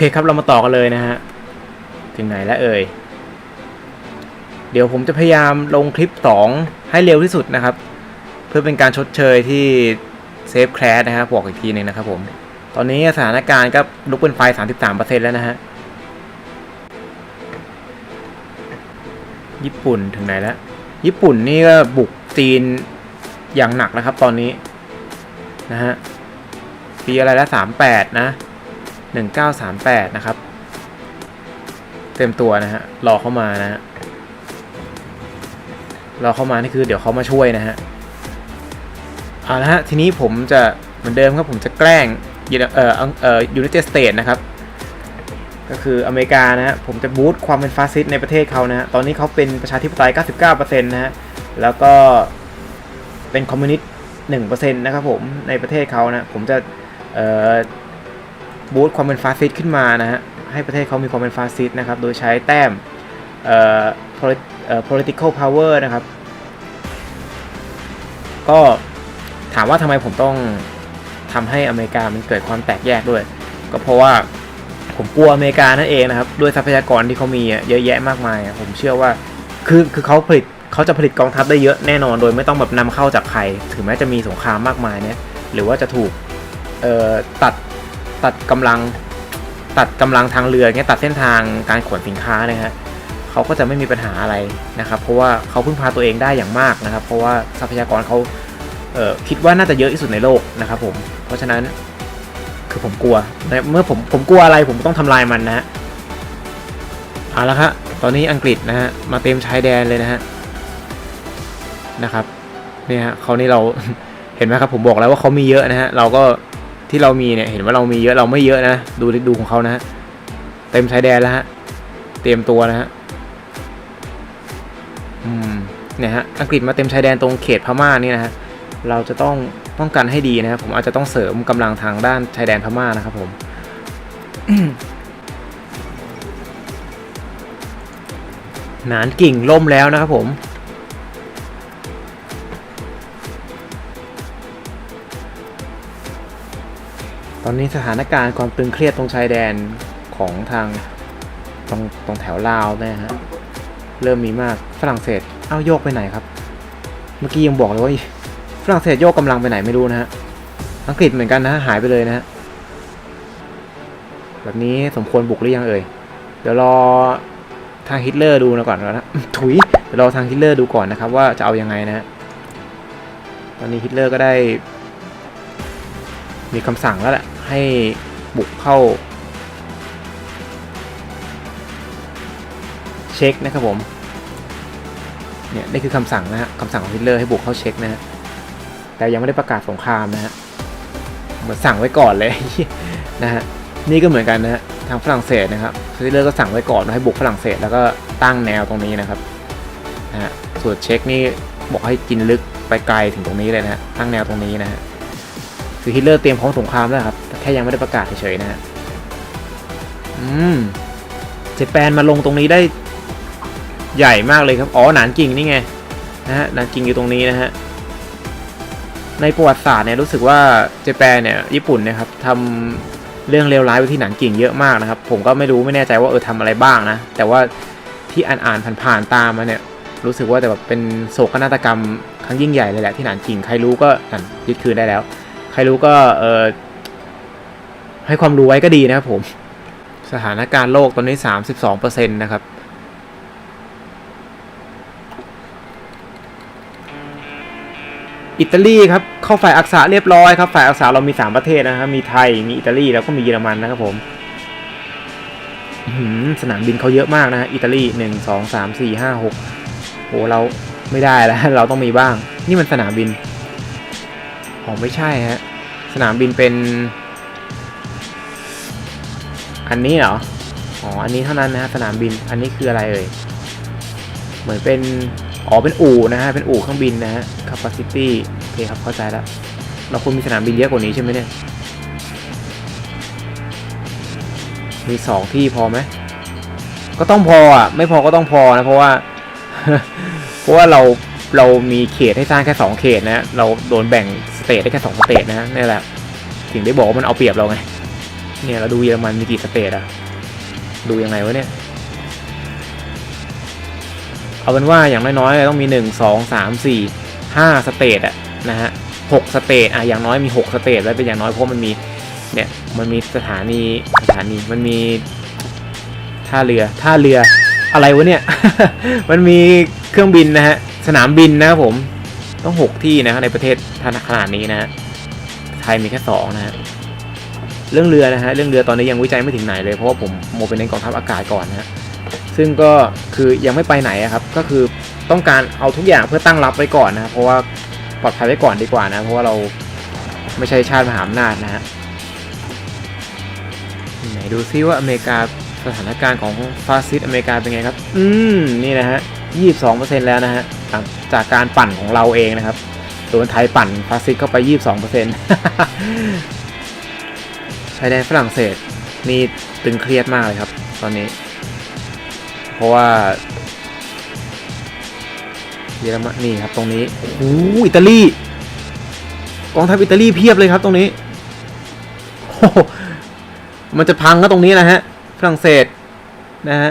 โอเคครับเรามาต่อกันเลยนะฮะ ถึงไหนแล้วเอ่ย เดี๋ยวผมจะพยายามลงคลิป 2 ให้เร็วที่สุดนะครับ เพื่อเป็นการชดเชยที่เซฟแคร์นะครับบอกอีกทีหนึงนะครับผม ตอนนี้สถานการณ์ก็ลุกเป็นไฟ 33%แล้วนะฮะ ญี่ปุ่นถึงไหนแล้ว ญี่ปุ่นนี่ก็บุกจีนอย่างหนักนะครับตอนนี้นะฮะปีอะไรแล้ว38 นะ 1938 นะครับ เต็มตัวนะฮะ รอเข้ามานะฮะ รอเข้ามานี่คือเดี๋ยวเขามาช่วยนะฮะ เอาละฮะ ทีนี้ผมจะเหมือนเดิมครับ ผมจะแกล้งยูเอ่อเอ่อยูไนเต็ดสเตทนะครับ ก็คืออเมริกานะฮะ ผมจะบูตความเป็นฟาสซิสต์ในประเทศเขานะฮะ ตอนนี้เขาเป็นประชาธิปไตย 99%นะฮะ แล้วก็เป็นคอมมิวนิสต์1%นะครับผม ในประเทศเขานะ ผมจะเอ่อ บูตความเป็นฟาสซิสต์ขึ้นมานะฮะให้ประเทศเขามีความเป็นฟาสซิสต์นะครับ โดยใช้แต้มเอ่อ polit- เอ่อ political power นะครับ ก็ถามว่าทำไมผมต้องทำให้อเมริกามันเกิดความแตกแยกด้วย ก็เพราะว่าผมกลัวอเมริกานั่นเองนะครับ ด้วยทรัพยากรที่เขามีเยอะแยะมากมาย ผมเชื่อว่าคือคือเขาผลิตเขาจะผลิตกองทัพได้เยอะแน่นอน โดยไม่ต้องแบบนำเข้าจากใคร ถึงแม้จะมีสงครามมากมายเนี่ยหรือว่าจะถูกเอ่อตัด ตัดกำลังตัดกำลังทางเรือเงี้ยตัดเส้นทางการขนสินค้านะฮะเขาก็จะไม่มีปัญหาอะไรนะครับ เพราะว่าเขาพึ่งพาตัวเองได้อย่างมากนะครับ เพราะว่าทรัพยากรเขาเออคิดว่าน่าจะเยอะที่สุดในโลกนะครับผมเพราะฉะนั้นคือผมกลัวนะเมื่อผมผมกลัวอะไรผมต้องทำลายมันนะฮะเอาละครับตอนนี้อังกฤษนะฮะมาเต็มชายแดนเลยนะฮะนะครับเนี่ยฮะเขานี่เราเห็นไหมครับผมบอกแล้วว่าเขามีเยอะนะฮะเราก็ ที่เรามีเนี่ยเห็นว่าเรามีเยอะเราไม่เยอะนะ ดูดูของเขานะฮะเต็มชายแดนแล้วฮะเตรียมตัวนะฮะอืมเนี่ยฮะอังกฤษมาเต็มชายแดนตรงเขตพม่านี่นะฮะเราจะต้องป้องกันให้ดีนะครับผมอาจจะต้องเสริมกำลังทางด้านชายแดนพม่านะครับผมหนานกิ่งล่มแล้วนะครับผม อนนี้สถานการณ์ความตึงเครียดตรงชายแดนของทางตรงตรงแถวลาวเนะฮะเริ่มมีมากฝรั่งเศสเอ้าโยกไปไหนครับ เมื่อกี้ยังบอกเลยว่าฝรั่งเศสโยกกำลังไปไหนไม่รู้นะฮะอังกฤษเหมือนกันนะฮะหายไปเลยนะฮะแบบนี้สมควรบุกหรือยังเอ่ยเดี๋ยวรอทางฮิตเลอร์ดูนะก่อนนะถุยเดี๋ยวรอทางฮิตเลอร์ดูก่อนนะครับว่าจะเอายังไงนะฮะตอนนี้ฮิตเลอร์ก็ได้ มีคำสั่งแล้วแหละ ให้บุกเข้า เช็คนะครับผมเนี่ยนี่คือคำสั่งนะฮะคำสั่งของฮิตเลอร์ให้บุกเข้าเช็คนะฮะแต่ยังไม่ได้ประกาศสงครามนะฮะเหมือนสั่งไว้ก่อนเลยนะฮะนี่ก็เหมือนกันนะฮะทางฝรั่งเศสนะครับฮิตเลอร์ก็สั่งไว้ก่อนว่าให้บุกฝรั่งเศสแล้วก็ตั้งแนวตรงนี้นะครับนะฮะส่วนเช็คนี่บอกให้กินลึกไปไกลถึงตรงนี้เลยนะฮะตั้งแนวตรงนี้นะฮะ คือฮิตเลอร์เตรียมพร้อมสงครามแล้วครับแต่แค่ยังไม่ได้ประกาศเฉยๆนะฮะอืมเจแปนมาลงตรงนี้ได้ใหญ่มากเลยครับอ๋อหนานกิ่งนี่ไงนะฮะหนานกิ่งอยู่ตรงนี้นะฮะในประวัติศาสตร์เนี่ยรู้สึกว่าเจแปนเนี่ยญี่ปุ่นนะครับทำเรื่องเลวร้ายไว้ที่หนานกิ่งเยอะมากนะครับ ผมก็ไม่รู้ไม่แน่ใจว่าเออทำอะไรบ้างนะ แต่ว่าที่อ่านๆผ่านๆตามมาเนี่ยรู้สึกว่าแต่แบบเป็นโศกนาฏกรรมครั้งยิ่งใหญ่เลยแหละที่หนานกิ่งใครรู้ก็ยึดคืนได้แล้ว ใครรู้ก็เออให้ความรู้ไว้ก็ดีนะครับผม สถานการณ์โลกตอนนี้ 32%นะครับอิตาลีครับเข้าฝ่ายอักษะเรียบร้อยครับฝ่ายอักษะเรามี 3 ประเทศนะครับมีไทยมีอิตาลีแล้วก็มีเยอรมันนะครับผมสนามบินเขาเยอะมากนะฮะอิตาลีหนึ่งสองสามสี่ห้าหกโหเราไม่ได้แล้วเราต้องมีบ้าง นี่มันสนามบิน อ๋อไม่ใช่ฮะ สนามบินเป็น อันนี้เหรอ อ๋อ อันนี้เท่านั้นนะฮะสนามบิน อันนี้คืออะไรเอ่ย เหมือนเป็น อ๋อ เป็นอู่นะฮะ เป็นอู่เครื่องบินนะฮะ capacity โอเคครับ เข้าใจแล้ว เราควรมีสนามบินเยอะกว่านี้ใช่ไหมเนี่ย มีสองที่พอไหม ก็ต้องพออะ ไม่พอก็ต้องพอนะ เพราะว่า เพราะว่าเราเรามีเขตให้สร้างแค่สองเขตนะ เราโดนแบ่ง สเตทได้แค่สองสเตทนะนี่แหละถึงได้บอกว่ามันเอาเปรียบเราไงเนี่ยเราดูเยอรมันมีกี่สเตทอะดูยังไงวะเนี่ยเอาเป็นว่าอย่างน้อยๆต้องมีหนึ่งสองสามสี่ห้าสเตทอะนะฮะหกสเตทอะอย่างน้อยมีหกสเตทแล้วเป็นอย่างน้อยเพราะมันมีเนี่ยมันมีสถานีสถานีมันมีท่าเรือท่าเรืออะไรวะเนี่ย มันมีเครื่องบินนะฮะสนามบินนะครับผม ต้องหกที่นะในประเทศขนาดนี้นะไทยมีแค่สองนะฮะเรื่องเรือนะฮะเรื่องเรือตอนนี้ยังวิจัยไม่ถึงไหนเลยเพราะว่าผมโมเป็นในกองทัพอากาศก่อนนะฮะซึ่งก็คือยังไม่ไปไหนครับ ก็คือต้องการเอาทุกอย่างเพื่อตั้งรับไว้ก่อนนะเพราะว่าปลอดภัยไว้ก่อนดีกว่านะเพราะว่าเราไม่ใช่ชาติมหาอำนาจนะฮะไหนดูซิว่าอเมริกาสถานการณ์ของฟาสซิสต์อเมริกาเป็นไงครับ อืม นี่นะฮะ 22%แล้วนะฮะจากจากการปั่นของเราเองนะครับส่วนไทยปั่นฟาสซิสเข้าไป 22%ชายแดนฝรั่งเศสนี่ตึงเครียดมากเลยครับ ตอนนี้ เพราะว่าเยอรมันนี่ครับตรงนี้โอ้อิตาลีกองทัพอิตาลีเพียบเลยครับตรงนี้มันจะพังก็ตรงนี้นะฮะฝรั่งเศสนะฮะ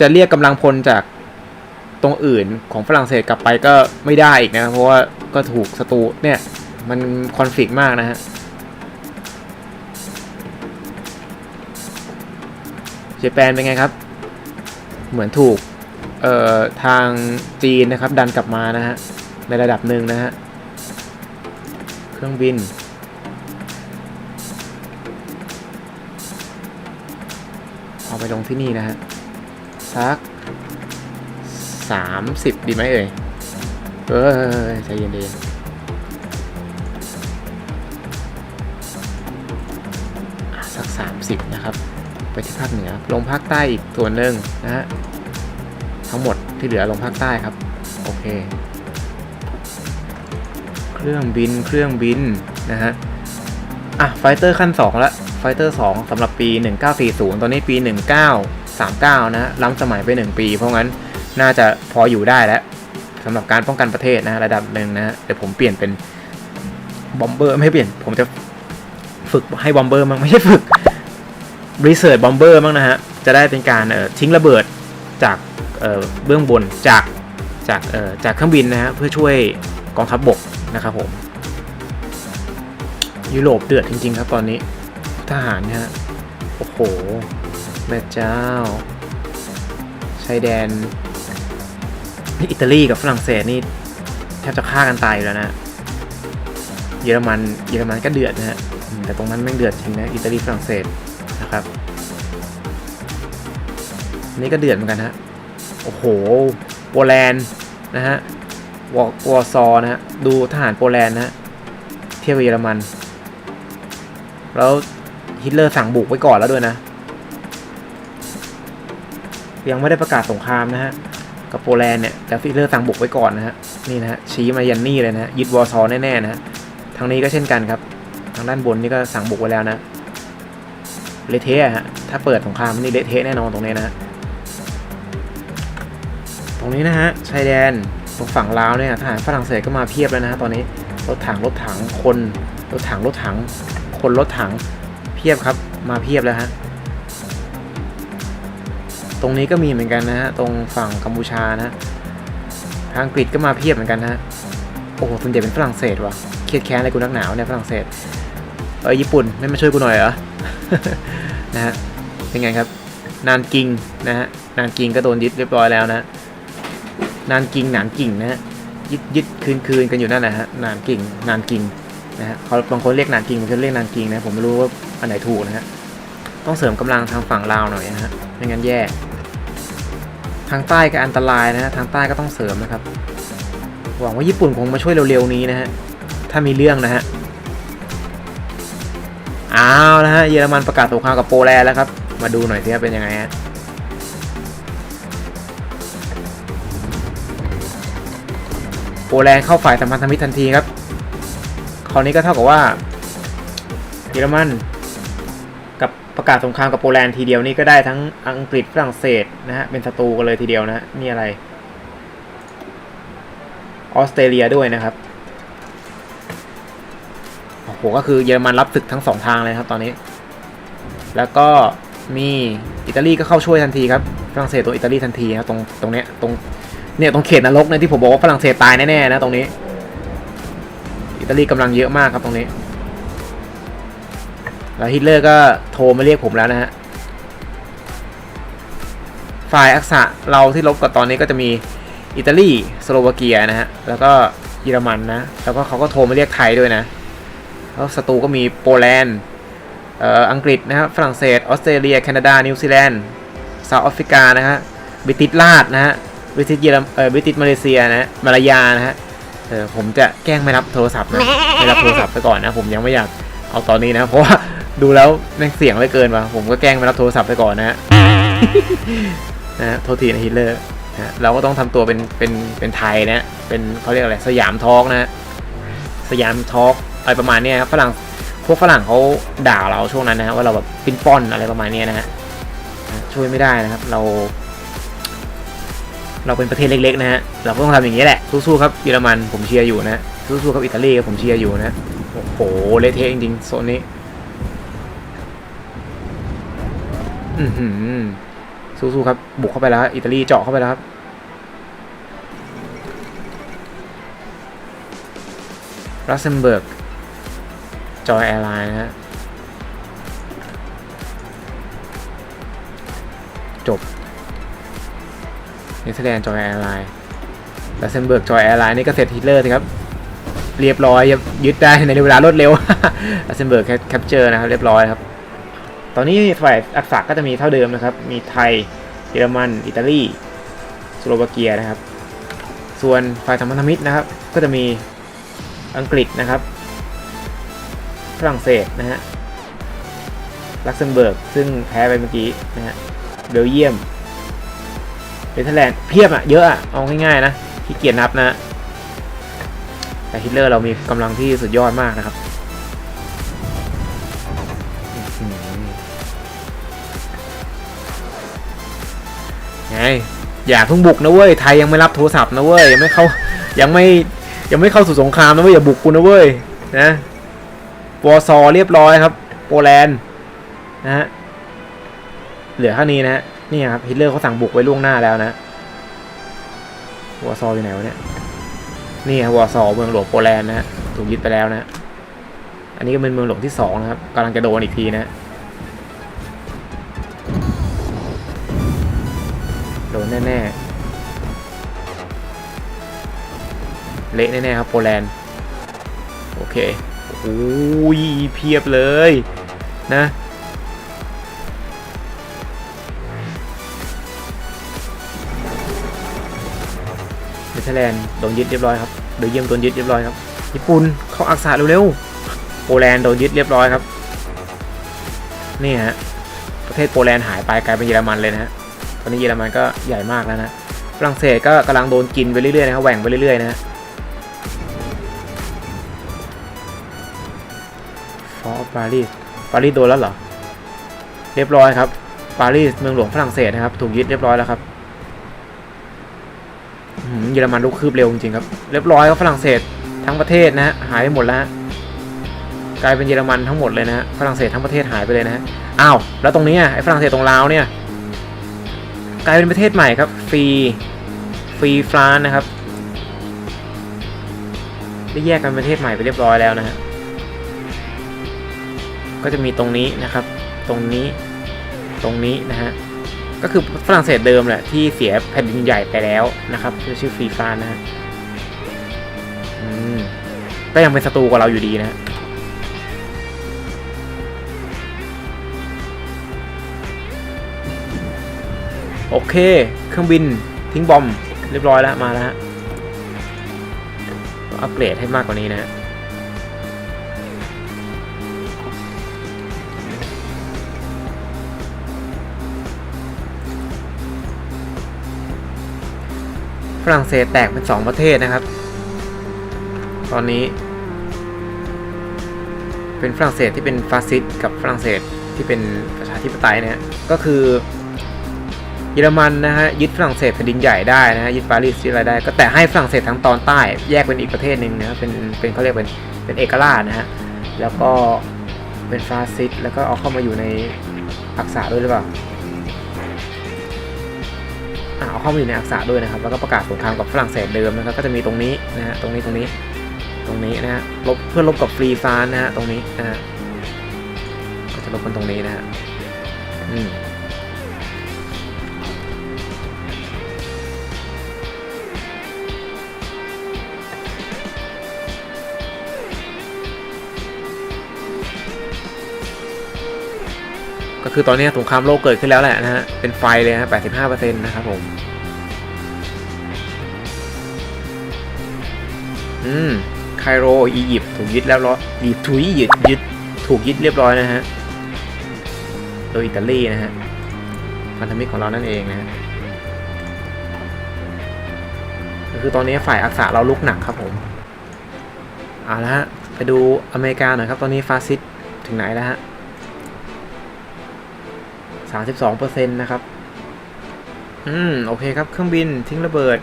จะเรียกกำลังพลจากตรงอื่นของฝรั่งเศสกลับไปก็ไม่ได้อีกนะเพราะว่าก็ถูกศัตรูเนี่ยมันคอนฟ lict มากนะฮะเจแปนเป็นไงครับ เหมือนถูกเอ่อทางจีนนะครับ ดันกลับมานะฮะในระดับหนึ่งนะฮะเครื่องบินเอาไปลงที่นี่นะฮะ สักสามสิบดีไหมเอ่ย เออใจเย็นดีสักสามสิบนะครับ ไปที่ภาคเหนือ ลงภาคใต้อีกส่วนหนึ่งนะฮะ ทั้งหมดที่เหลือลงภาคใต้ครับ โอเค เครื่องบิน เครื่องบิน นะฮะ อะ ไฟเตอร์ขั้น2แล้วไฟเตอร์2สำหรับปี 1940 ตอนนี้ปี 39นะฮะล้ำสมัยไป 1 ปี เพราะงั้นน่าจะพออยู่ได้แล้วสำหรับการป้องกันประเทศนะระดับหนึ่งนะเดี๋ยวผมเปลี่ยนเป็นบอมเบอร์ไม่เปลี่ยน ผมจะฝึกให้บอมเบอร์มั้งไม่ใช่ฝึกรีเสิร์ชบอมเบอร์มั้งนะฮะ จะได้เป็นการเอ่อทิ้งระเบิดจากเอ่อเบื้องบนจากจากเอ่อจากเครื่องบินนะฮะเพื่อช่วยกองทัพบบกนะครับผม ยุโรปเดือดจริง ๆ ครับตอนนี้ทหารนี่ยฮะโอ้โห แม่เจ้าชายแดนนี่อิตาลีกับฝรั่งเศสนี่แทบจะฆ่ากันตายอยู่แล้วนะเยอรมันเยอรมันก็เดือดนะฮะแต่ตรงนั้นแม่งเดือดจริงนะอิตาลีฝรั่งเศสนะครับ นี่ก็เดือดเหมือนกันฮะโอ้โหโปแลนด์นะฮะวอวอร์ซอนะฮะดูทหารโปแลนด์นะฮะเทียบกับเยอรมัน แล้วฮิตเลอร์สั่งบุกไว้ก่อนแล้วด้วยนะ ยังไม่ได้ประกาศสงครามนะฮะกับโปแลนด์เนี่ยแต่ฮิเลอร์สั่งบุกไว้ก่อนนะฮะนี่นะฮะชี้มายันนี่เลยนะฮะยึดวอร์ซอแน่ๆนะฮะทางนี้ก็เช่นกันครับ ทางด้านบนนี่ก็สั่งบุกไว้แล้วนะเละเทะฮะถ้าเปิดสงครามนี่เละเทะแน่นอนตรงนี้นะฮะตรงนี้นะฮะชายแดนตรงฝั่งลาวเนี่ยทหารฝรั่งเศสก็มาเพียบแล้วนะฮะตอนนี้รถถังรถถังคนรถถังรถถัง คนรถถังเพียบครับมาเพียบแล้วฮะ ตรงนี้ก็มีเหมือนกันนะฮะ ตรงฝั่งกัมพูชานะทางอังกฤษก็มาเพียบเหมือนกันนะฮะโอ้โหส่วนใหญ่เป็นฝรั่งเศสว่ะเครียดแค้นอะไรกูนักหนาวเนี่ยฝรั่งเศส เออญี่ปุ่นไม่มาช่วยกูหน่อยเหรอ นะฮะ เป็นไงครับ นานกิงนะฮะ นานกิงก็โดนยึดเรียบร้อยแล้วนะ นานกิงหนานกิงนะฮะ ยึดยึดคืนคืนกันอยู่นั่นแหละฮะ นานกิงนานกิงนะฮะเขาบางคนเรียกนานกิงบางคนเรียกนานกิงนะ ผมไม่รู้ว่าอันไหนถูกนะฮะ ต้องเสริมกำลังทางฝั่งลาวหน่อยนะฮะ ไม่งั้นแย่ ทางใต้ก็อันตรายนะฮะทางใต้ก็ต้องเสริมนะครับ หวังว่าญี่ปุ่นคงมาช่วยเร็วๆนี้นะฮะถ้ามีเรื่องนะฮะอ้าวนะฮะเยอรมันประกาศสงครามกับโปแลนด์แล้วครับ มาดูหน่อยสิว่าเป็นยังไงฮะโปแลนด์เข้าฝ่ายสัมพันธมิตรทันทีครับคราวนี้ก็เท่ากับว่า เยอรมัน ประกาศสงครามกับโปแลนด์ทีเดียวนี่ก็ได้ทั้งอังกฤษฝรั่งเศสนะฮะเป็นศัตรูกันเลยทีเดียวนะฮะนี่อะไรออสเตรเลียด้วยนะครับโอ้โหก็คือเยอรมันรับศึกทั้งสองทางเลยครับตอนนี้ แล้วก็มีอิตาลีก็เข้าช่วยทันทีครับฝรั่งเศสตัวอิตาลีทันทีครับตรงตรงเนี้ยตรงเนี่ยตรงเขตนรกเนี่ยที่ผมบอกว่าฝรั่งเศสตายแน่ๆนะตรงนี้ อิตาลีกำลังเยอะมากครับตรงนี้ แล้วฮิตเลอร์ก็โทรมาเรียกผมแล้วนะฮะ ฝ่ายอักษะเราที่ลบกับตอนนี้ก็จะมีอิตาลีสโลวาเกียนะฮะ แล้วก็เยอรมันนะ แล้วก็เขาก็โทรมาเรียกไทยด้วยนะ แล้วศัตรูก็มีโปแลนด์เอ่ออังกฤษนะครับฝรั่งเศสออสเตรเลีย แคนาดา นิวซีแลนด์เซาท์แอฟริกานะฮะบริติชลาดนะฮะบริติชเยอรมเอ่อบริติชมาเลเซียนะฮะมาลายานะฮะเออผมจะแกล้งไม่รับโทรศัพท์นะไม่รับโทรศัพท์ไปก่อนนะ ผมยังไม่อยากเอาตอนนี้นะ เพราะว่า ดูแล้วแม่งเสียงเลยเกินว่ะผมก็แกล้งไม่รับโทรศัพท์ไปก่อนนะฮะนะฮะโทษทีนะฮิตเลอร์นะเราก็ต้องทำตัวเป็นเป็นเป็นไทยนะเป็นเขาเรียกอะไรสยามทอล์กนะฮะสยามทอล์กอะไรประมาณนี้ครับฝรั่งพวกฝรั่งเขาด่าเราช่วงนั้นนะฮะว่าเราแบบปิ้นป้อนอะไรประมาณนี้นะฮะนะช่วยไม่ได้นะครับ เรา เราเป็นประเทศเล็ก ๆ นะฮะเราก็ต้องทำอย่างนี้แหละสู้ๆครับเยอรมันผมเชียร์อยู่นะสู้ๆครับอิตาลีผมเชียร์อยู่นะโอ้โหเละเทะจริงๆโซนนี้ อือหือสู้ๆครับ บุกเข้าไปแล้ว อิตาลีเจาะเข้าไปแล้วครับ รัสเซมเบิร์ก จอยแอร์ไลน์นะฮะ จบเนเธอร์แลนด์จอยแอร์ไลน์รัสเซมเบิร์ก จอยแอร์ไลน์นี่ก็เสร็จฮิตเลอร์สิครับ เรียบร้อย ยึดได้ในเวลารวดเร็วรัสเซมเบิร์กแคปเจอร์นะครับ เรียบร้อยครับ ตอนนี้ฝ่ายอักษะก็จะมีเท่าเดิมนะครับ มีไทย เยอรมัน อิตาลี สโลวาเกียนะครับ ส่วนฝ่ายสัมพันธมิตรนะครับ ก็จะมีอังกฤษนะครับ ฝรั่งเศสนะฮะ ลักเซมเบิร์ก ซึ่งแพ้ไปเมื่อกี้นะฮะ เบลเยียมเนเธอร์แลนด์เพียบอะเยอะอะเอาง่ายๆนะขี้เกียจนับนะ แต่ฮิตเลอร์เรามีกำลังที่สุดยอดมากนะครับ อย่าเพิ่งบุกนะเว้ย ไทยยังไม่รับโทรศัพท์นะเว้ย ยังไม่เข้า ยังไม่ ยังไม่เข้าสู่สงครามนะเว้ย อย่าบุกกูนะเว้ย นะวอร์ซอเรียบร้อยครับ โปแลนด์ นะฮะ เหลือแค่นี้นะฮะ นี่ครับ ฮิตเลอร์เขาสั่งบุกไว้ล่วงหน้าแล้วนะ วอร์ซออยู่ไหนวะเนี่ย นี่ครับวอร์ซอเมืองหลวงโปแลนด์นะฮะ ถูกยึดไปแล้วนะ อันนี้ก็เป็นเมืองหลวงที่สองนะครับกำลังจะโดนอีกทีนะ แน่ๆ เละแน่ๆครับโปแลนด์ โอเค โอ้ยเพียบเลยนะเนเธอร์แลนด์โดนยึดเรียบร้อยครับเบลเยียมโดนยึดเรียบร้อยครับ ญี่ปุ่นเข้าอักษะเร็วๆ โปแลนด์โดนยึดเรียบร้อยครับ นี่ฮะ ประเทศโปแลนด์หายไปกลายเป็นเยอรมันเลยนะฮะ ตอนนี้เยอรมันก็ใหญ่มากแล้วนะฝรั่งเศสก็กำลังโดนกินไปเรื่อยๆนะครับแหว่งไปเรื่อยๆนะฮะฟอปารีสปารีสโดนแล้วเหรอ เรียบร้อยครับปารีสเมืองหลวงฝรั่งเศสนะครับ ถูกยึดเรียบร้อยแล้วครับเยอรมันลุกคืบเร็วจริงๆครับเรียบร้อยครับฝรั่งเศสทั้งประเทศนะฮะหายไปหมดแล้วกลายเป็นเยอรมันทั้งหมดเลยนะฮะฝรั่งเศสทั้งประเทศหายไปเลยนะฮะอ้าวแล้วตรงนี้ไอ้ฝรั่งเศสตรงลาวเนี่ย กลายเป็นประเทศใหม่ครับ ฟรี ฟรีฟรานซ์นะครับ ได้แยกกันประเทศใหม่ไปเรียบร้อยแล้วนะฮะ ก็จะมีตรงนี้นะครับ ตรงนี้ ตรงนี้นะฮะ ก็คือฝรั่งเศสเดิมแหละที่เสียแผ่นดินใหญ่ไปแล้วนะครับชื่อฟรีฟรานนะฮะก็ยังเป็นศัตรูกับเราอยู่ดีนะฮะ โอเค เครื่องบินทิ้งบอมเรียบร้อยแล้วมาแล้วอัปเกรดให้มากกว่านี้นะฮะฝรั่งเศสแตกเป็นสองประเทศนะครับ ตอนนี้ เป็นฝรั่งเศสที่เป็นฟาสซิสต์กับฝรั่งเศสที่เป็นประชาธิปไตยนะฮะก็คือ เยอรมันนะฮะยึดฝรั่งเศสแผ่นดินใหญ่ได้นะฮะยึดปารีสยึดอะไรได้ก็แต่ให้ฝรั่งเศสทั้งตอนใต้แยกเป็นอีกประเทศหนึ่งนะเป็นเป็นเขาเรียกเป็นเป็นเอกราชนะฮะแล้วก็เป็นฟาสซิสแล้วก็เอาเข้ามาอยู่ในอักษะด้วยหรือเปล่าเอาเข้ามาอยู่ในอักษะด้วยนะครับ แล้วก็ประกาศสงครามกับฝรั่งเศสเดิมนะครับ ก็จะมีตรงนี้นะฮะตรงนี้ตรงนี้ตรงนี้นะฮะลบเพื่อลบกับฟรีฟานนะฮะตรงนี้นะฮะก็จะลบกันตรงนี้นะฮะอืม ก็คือตอนนี้สงครามโลกเกิดขึ้นแล้วแหละนะฮะ เป็นไฟเลยฮะ 85%นะครับผม อืม ไคโร อียิปต์ ถูกยึดแล้วร้อยอียิปถูกยึดยึด ถูกยึดเรียบร้อยนะฮะ โดยอิตาลีนะฮะ พันธมิตรของเรานั่นเองนะฮะก็คือตอนนี้ฝ่ายอักษะเราลุกหนักครับผม เอาละฮะ ไปดูอเมริกาหน่อยครับ ตอนนี้ฟาสซิสต์ถึงไหนแล้วฮะ สามสิบสองเปอร์เซ็นต์นะครับ อืม โอเคครับ เครื่องบินทิ้งระเบิด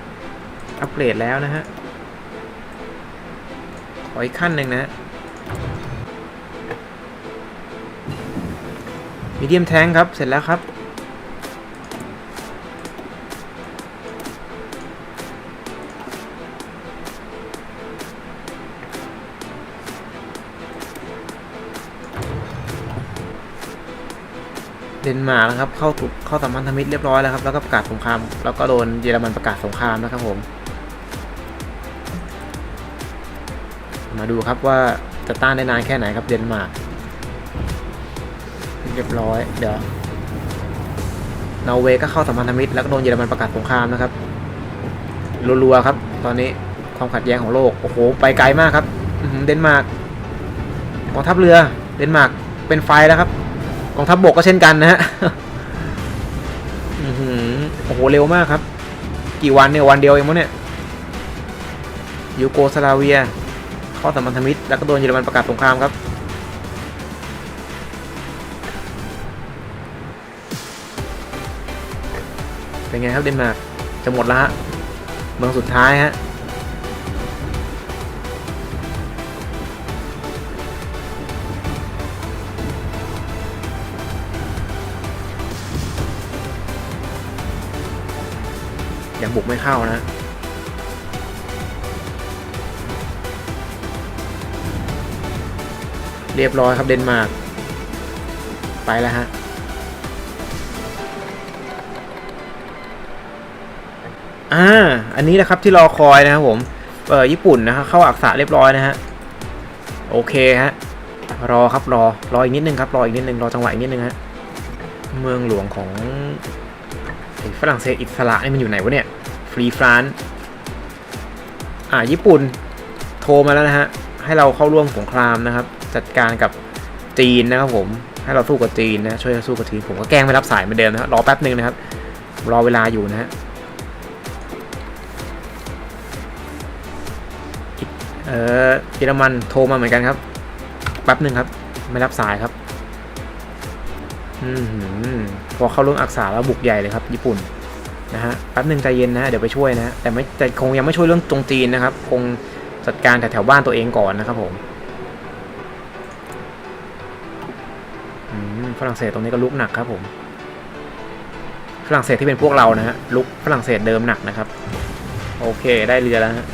อัปเกรดแล้วนะฮะ ขออีกขั้นหนึ่งนะฮะมีเดียมแทงครับ เสร็จแล้วครับ เดนมาร์กนะครับเข้าถูกเข้าสัมพันธมิตรเรียบร้อยแล้วครับแล้วก็ประกาศสงครามแล้วก็โดนเยอรมันประกาศสงครามนะครับผม มาดูครับว่าจะต้านได้นานแค่ไหนครับเดนมาร์กเรียบร้อยเดี๋ยวนอร์เวย์ก็เข้าสัมพันธมิตรแล้วก็โดนเยอรมันประกาศสงครามนะครับรัวๆครับ ตอนนี้ความขัดแย้งของโลกโอ้โหไปไกลมากครับเดนมาร์กกองทัพเรือเดนมาร์กเป็นไฟแล้วครับ กองทัพบบกก็เช่นกันนะฮะอือหือโอ้โห เร็วมากครับ กี่วันเนี่ย วันเดียวเองมั้งเนี่ย ยูโกสลาเวียเข้าสัมพันธมิตร แล้วก็โดนเยอรมันประกาศสงครามครับเป็นไงครับเดนมาร์กจะหมดละฮะเมืองสุดท้ายฮะ บุกไม่เข้านะเรียบร้อยครับเดนมาร์กไปแล้วฮะ อ่า อันนี้นะครับที่รอคอยนะครับผม เออญี่ปุ่นนะครับเข้าอักษะเรียบร้อยนะฮะ โอเคฮะ รอครับรอ รออีกนิดนึงครับ รออีกนิดนึง รอจังหวะอีกนิดนึงฮะ เมืองหลวงของฝรั่งเศสอิสระนี่มันอยู่ไหนวะเนี่ย ฟรีฟรานอ่าญี่ปุ่นโทรมาแล้วนะฮะ ให้เราเข้าร่วมสงครามนะครับ จัดการกับจีนนะครับผมให้เราสู้กับจีนนะช่วยสู้กับจีนผมก็แกล้งไม่รับสายเหมือนเดิมนะครับรอแป๊บหนึ่งนะครับ รอเวลาอยู่นะฮะอีกเออเยอรมันโทรมาเหมือนกันครับแป๊บหนึ่งครับ ไม่รับสายครับ อืมพอเข้าร่วมอักษาแล้วบุกใหญ่เลยครับ ญี่ปุ่น นะฮะแป๊บหนึ่งใจเย็นนะเดี๋ยวไปช่วยนะแต่ไม่แต่คงยังไม่ช่วยเรื่องตรงจีนนะครับ คงจัดการแถวๆบ้านตัวเองก่อนนะครับผมอืมฝรั่งเศสตรงนี้ก็ลุกหนักครับผม ฝรั่งเศสที่เป็นพวกเรานะฮะลุกฝรั่งเศสเดิมหนักนะครับ โอเคได้เรือแล้วฮะ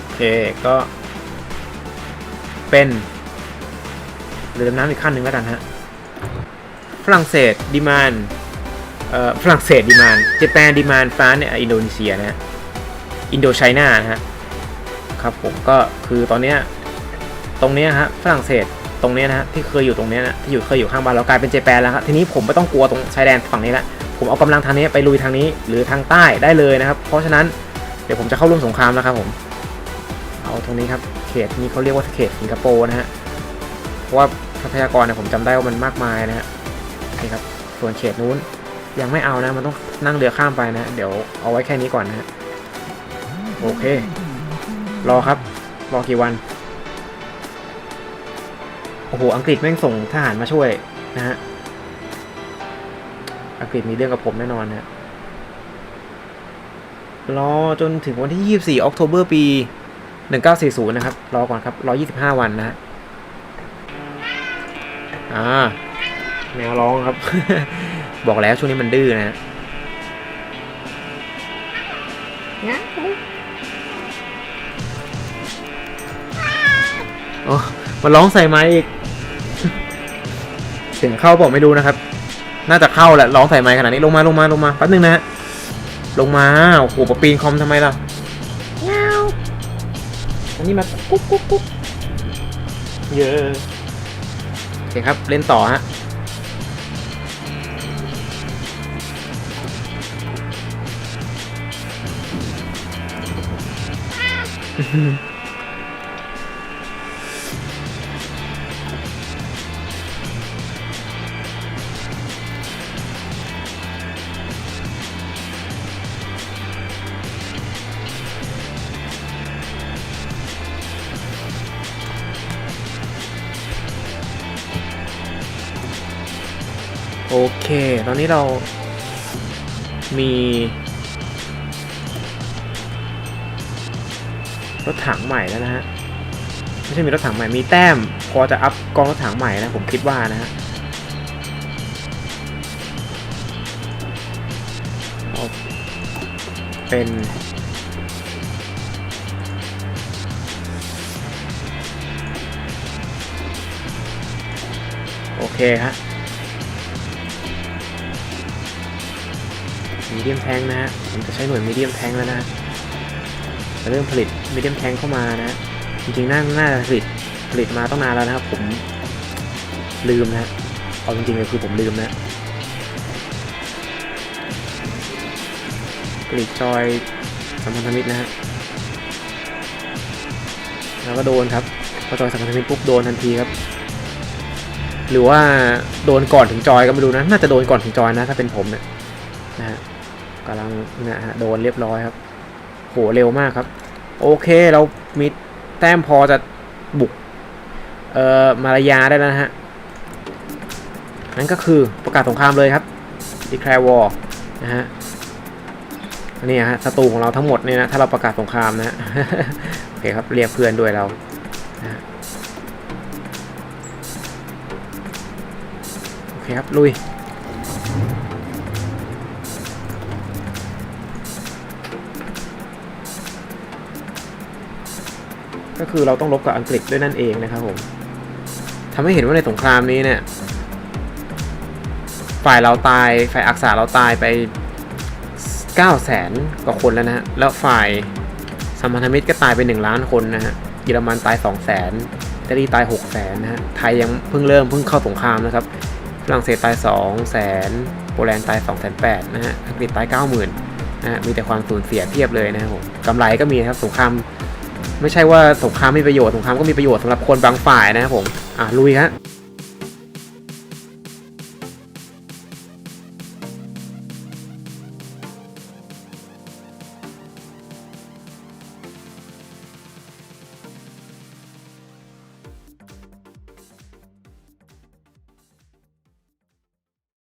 โอเคก็เป็นเรือดำน้ำอีกขั้นหนึ่งแล้วกันฮะ ฝรั่งเศสดีมานเอ่อฝรั่งเศสดีมานเจแปนดีมานฟรานเนี่ยอินโดนีเซียนะฮะอินโดไชน่านะฮะครับผมก็คือตอนเนี้ยตรงเนี้ยฮะฝรั่งเศสตรงเนี้ยนะฮะที่เคยอยู่ตรงเนี้ยนะที่อยู่เคยอยู่ข้างบ้านเรากลายเป็นเจแปนแล้วครับทีนี้ผมไม่ต้องกลัวตรงชายแดนฝั่งนี้ละผมเอากำลังทางนี้ไปลุยทางนี้หรือทางใต้ได้เลยนะครับ เพราะฉะนั้นเดี๋ยวผมจะเข้าร่วมสงครามแล้วครับผมเอาตรงนี้ครับเขตนี้เขาเรียกว่าเขตสิงคโปร์นะฮะเพราะว่าทรัพยากรเนี่ยผมจำได้ว่ามันมากมายนะฮะ นี่ครับ ส่วนเขตนู้นยังไม่เอานะ มันต้องนั่งเรือข้ามไปนะ เดี๋ยวเอาไว้แค่นี้ก่อนนะฮะโอเค รอครับ รอกี่วัน โอ้โห อังกฤษแม่งส่งทหารมาช่วยนะฮะ อังกฤษมีเรื่องกับผมแน่นอนนะรอจนถึงวันที่ 24 ออกโทเบอร์ปี 1940 นะครับ รอก่อนครับ 125 วันนะฮะ อ่า แมวร้องครับ บอกแล้วช่วงนี้มันดื้อนะฮะโอ้มันร้องใส่ไม้อีก เสียงเข้าบอกไม่รู้นะครับ น่าจะเข้าแหละร้องใส่ไม้ขนาดนี้ลงมาลงมาลงมาแป๊บนึงนะฮะลงมาโอ้โหปะปีนคอมทำไมล่ะเงาอันนี้มากุ๊กกุ๊กกุ๊กเยอะโอเคครับเล่นต่อฮะ โอเค ตอนนี้เรามี รถถังใหม่แล้วนะฮะไม่ใช่มีรถถังใหม่มีแต้ม พอจะอัพกองรถถังใหม่นะผมคิดว่านะฮะเอาเป็นโอเคฮะมีเดียมแทงนะฮะผมจะใช้หน่วยมีเดียมแทงแล้วนะจะเริ่มผลิต มีเดียมแทงเข้ามานะฮะจริงๆน่าน่าจะผลิตผลิตมาต้องนานแล้วนะครับ ผมลืมนะฮะเอาจริงๆเลยคือผมลืมนะกรีดจอยสัมพันธมิตรนะฮะแล้วก็โดนครับพอจอยสัมพันธมิตรปุ๊บโดนทันทีครับ หรือว่าโดนก่อนถึงจอยก็ไม่รู้นะน่าจะโดนก่อนถึงจอยนะถ้าเป็นผมเนี่ยนะฮะกำลังนะฮะโดนเรียบร้อยครับโหเร็วมากครับ โอเคเรามีแต้มพอจะบุก เอ่อ มารยาได้แล้วนะฮะ นั่นก็คือประกาศสงครามเลยครับ declare war นะฮะนี่ฮะศัตรูของเราทั้งหมดเนี่ยนะถ้าเราประกาศสงครามนะฮะโอเคครับเรียกเพื่อนด้วยเรานะโอเคครับลุย ก็คือเราต้องรบกับอังกฤษด้วยนั่นเองนะครับผมทำให้เห็นว่าในสงครามนี้เนี่ยฝ่ายเราตายฝ่ายอักษาเราตายไป 9 0 0แสนกว่าคนแล้วนะฮะแล้วฝ่ายสัมพันธมิตรก็ตายไป 1 ล้านคนนะฮะเยอรมันตาย 2 0 0แสนอิตาลีตาย 6 0แสนนะฮะไทยยังเพิ่งเริ่มเพิ่งเข้าสงครามนะครับฝรั่งเศสตาย 2 0แสนโปแลนด์ตาย2 8 0 0 0นะฮะอังกฤษตาย 90,000นะฮะมีแต่ความสูญเสียเพียบเลยนะครับผมกำไรก็มีครับสงคราม ไม่ใช่ว่าสงครามไม่มีประโยชน์สงครามก็มีประโยชน์สำหรับคนบางฝ่ายนะครับผมอะลุยฮะ